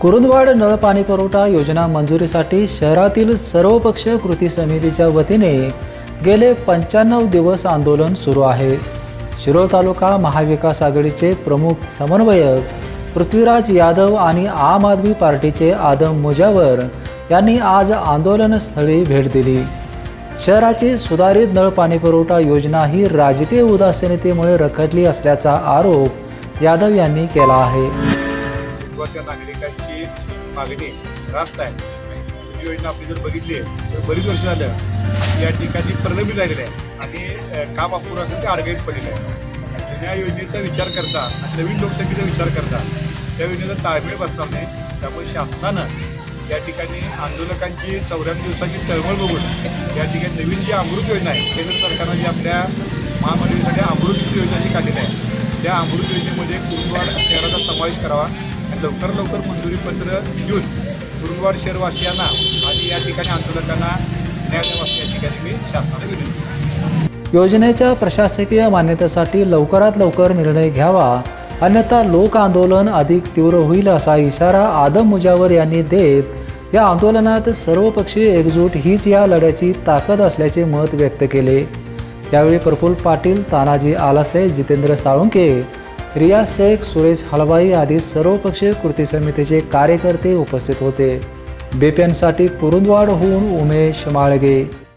कुरुंदवाड नळ पाणी पुरवठा योजना मंजुरीसाठी शहरातील सर्वपक्षीय कृती समितीच्या वतीने गेले पंच्याण्णव दिवस आंदोलन सुरू आहे. शिरोळ तालुका महाविकास आघाडीचे प्रमुख समन्वयक पृथ्वीराज यादव आणि आम आदमी पार्टीचे आदम मुजावर यांनी आज आंदोलनस्थळी भेट दिली. शहराची सुधारित नळ पाणी पुरवठा योजना ही राजकीय उदासीनतेमुळे रखडली असल्याचा आरोप यादव यांनी केला आहे. महत्त्वाच्या नागरिकांची मागणी रास्त आहे. ही योजना आपली जर बघितली तर बरीच वर्ष झालं या ठिकाणी प्रलंबित झालेलं आहे आणि काम अपूर्ण असेल ते अडगळीत पडलेलं आहे. जुन्या योजनेचा विचार करता नवीन लोकसंख्येचा विचार करता त्या योजनेचा ताळमेळ बसणार नाही त्यामुळे शासनानं या ठिकाणी आंदोलकांची चौऱ्याण्णव दिवसाची चळवळ बघून या ठिकाणी नवीन जी अमृत योजना आहे केंद्र सरकारनं जी आपल्या महामंडळीसाठी अमृत योजना जी काढलेली आहे त्या अमृत योजनेमध्ये कुरुंदवाड शहराचा समावेश करावा लवकर लवकर मंजुरी पत्र देऊन कुरुंदवाड शहरवासियांना आणि या ठिकाणी आंदोलकांना न्याय द्यावा या ठिकाणी मी शासनाला विनंती योजनेच्या प्रशासकीय मान्यतेसाठी लवकरात लवकर निर्णय घ्यावा. अन्यथा लोक आंदोलन अधिक तीव्र होईल असा इशारा आदम मुजावर यांनी देत या आंदोलनात सर्वपक्षीय एकजूट हीच या लढ्याची ताकद असल्याचे मत व्यक्त केले. यावेळी प्रफुल्ल पाटील तानाजी आलासे जितेंद्र साळुंके रिया शेख सुरेश हलवाई आदी सर्वपक्षीय कृती समितीचे कार्यकर्ते उपस्थित होते. बेपेनसाठी कुरुंदवाडहून उमेश माळगे.